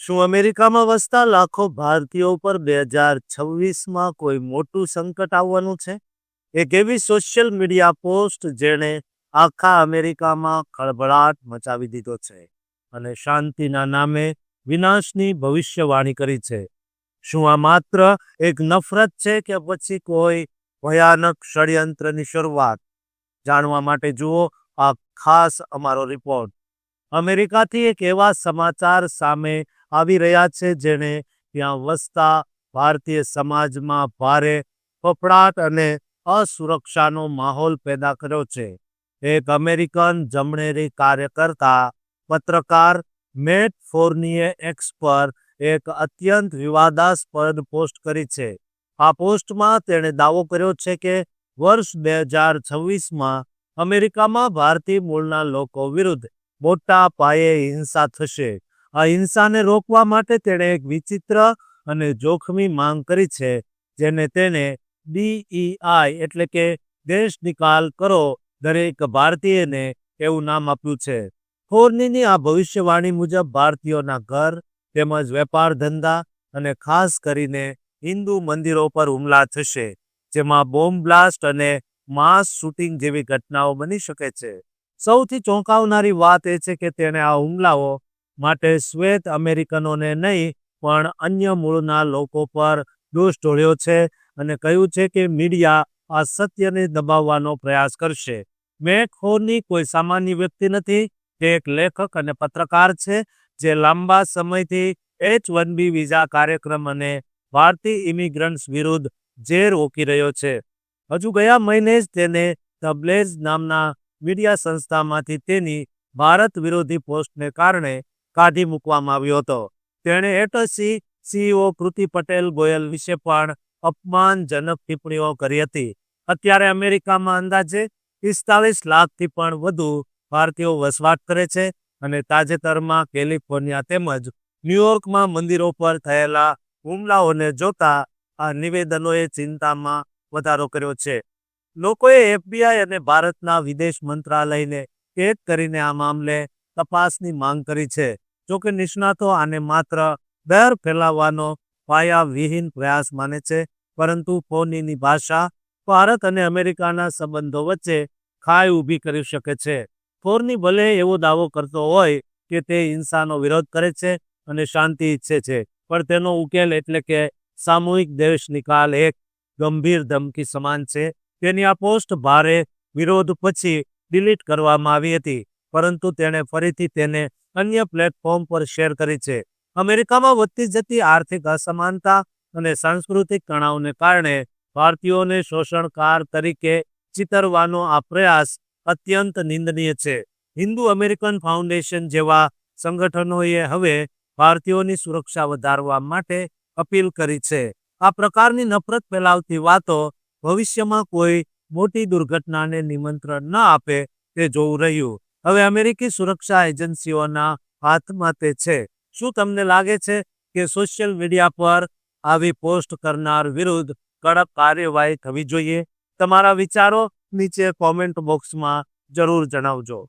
શું અમેરિકામાં વસતા લાખો ભારતીયો પર બે હજાર છવ્વીસમાં કોઈ મોટું સંકટ આવવાનું છે? એક એવી સોશિયલ મીડિયા પોસ્ટ જેણે આખા અમેરિકામાં ખળભળાટ મચાવી દીધો છે અને શાંતિના નામે વિનાશની ભવિષ્યવાણી કરી છે. શું આ માત્ર એક નફરત છે કે પછી કોઈ ભયાનક ષડયંત્રની શરૂઆત? જાણવા માટે જુઓ આ ખાસ અમારો રિપોર્ટ અમેરિકાથી એક એવા સમાચાર સામે આવી રહ્યા છે જેણે ત્યાં વસતા ભારતીય સમાજમાં ભારે ફફડાટ અને અસુરક્ષાનો માહોલ પેદા કર્યો છે. એક અમેરિકન જમણેરી કાર્યકર્તા, પત્રકાર, મેટ ફોર્નીએ એક્સ પર એક અત્યંત વિવાદાસ્પદ પોસ્ટ કરી છે. આ પોસ્ટમાં તેણે દાવો કર્યો છે કે વર્ષ બે હજાર છવ્વીસમાં અમેરિકામાં ભારતીય મૂળના લોકો વિરુદ્ધ મોટા પાયે હિંસા થશે. આ હિંસાને રોકવા માટે તેણે એક વિચિત્ર અને જોખમી માંગ કરી છે, જેને તેને ડીઈઆઈ એટલે કે દેશ નિકાલ કરો, દરેક ભારતીયને એવું નામ આપ્યું છે. ફોર્નીની આ ભવિષ્યવાણી મુજબ ભારતીયોના ઘર, તેમજ વેપાર ધંધા અને ખાસ કરીને હિન્દુ મંદિરો પર હુમલા થશે, જેમાં બોમ્બ બ્લાસ્ટ અને માસ શૂટિંગ જેવી ઘટનાઓ બની શકે છે. સૌથી ચોંકાવનારી વાત એ છે કે તેણે આ હુમલાઓ માટે શ્વેત અમેરિકનોને નહીં, પણ અન્ય મૂળના લોકો પર દોષ ઢોળ્યો છે અને કહ્યું છે કે મીડિયા આ સત્યને દબાવવાનો પ્રયાસ કરશે. મેખોની કોઈ સામાન્ય વ્યક્તિ નથી, તે એક લેખક અને પત્રકાર છે, જે લાંબા સમયથી એચ વન બી વિઝા કાર્યક્રમ અને ભારતીય ઇમિગ્રન્ટ્સ વિરુદ્ધ ઝેર ઓકી રહ્યો છે. હજુ ગયા મહિને જ તેને ધ નામના મીડિયા સંસ્થામાંથી તેની ભારત વિરોધી પોસ્ટને કારણે કાઢી મૂકવામાં આવ્યો હતો. તેણે એટસી સીઈઓ કૃતિ પટેલ ગોયલ વિશે પણ અપમાનજનક ટિપ્પણીઓ કરી હતી. અત્યારે અમેરિકામાં અંદાજે પિસ્તાલીસ લાખથી પણ વધુ ભારતીયો વસવાટ કરે છે અને તાજેતરમાં કેલિફોર્નિયા તેમજ ન્યુયોર્કમાં મંદિરો પર થયેલા હુમલાઓને જોતા આ નિવેદનોએ ચિંતામાં વધારો કર્યો છે. લોકોએ એફબીઆઈ અને ભારતના વિદેશ મંત્રાલયને કેદ કરીને આ મામલે તપાસની માંગ કરી છે. જોકે નિષ્ણાતો આને માત્ર બેર ફેલાવવાનો પાયાવિહીન પ્રયાસ માને છે, પરંતુ ફોનીની ભાષા ભારત અને અમેરિકાના સંબંધો વચ્ચે ખાઈ ઊભી કરી શકે છે. ફોરની ભલે એવો દાવો કરતો હોય કે તે હિંસાનો વિરોધ કરે છે અને શાંતિ ઈચ્છે છે, પણ તેનો ઉકેલ એટલે કે સામૂહિક દેશ નિકાલ એક ગંભીર ધમકી સમાન છે. તેની આ પોસ્ટ ભારે વિરોધ પછી ડિલીટ કરવામાં આવી હતી. પરંતુ તેણે ફરીથી તેને અન્ય પ્લેટફોર્મ પર શેર કરી છે. અમેરિકામાં વધતી જતી આર્થિક અસમાનતા અને સાંસ્કૃતિક તણાવને કારણે ભારતીયોને શોષણકાર તરીકે ચિતરવાનો આ પ્રયાસ અત્યંત નિંદનીય છે. હિન્દુ અમેરિકન ફાઉન્ડેશન જેવા સંગઠનોએ હવે ભારતીયોની સુરક્ષા વધારવા માટે અપીલ કરી છે. આ પ્રકારની નફરત ફેલાવતી વાતો ભવિષ્યમાં કોઈ મોટી દુર્ઘટનાને નિમંત્રણ ન આપે તે જોવું રહ્યું. હવે અમેરિકી સુરક્ષા એજન્સીઓના હાથમાં તે છે. શું તમને લાગે છે કે સોશિયલ મીડિયા પર આવી પોસ્ટ કરનાર વિરુદ્ધ કડક કાર્યવાહી થવી જોઈએ? તમારા વિચારો નીચે કોમેન્ટ બોક્સમાં જરૂર જણાવજો.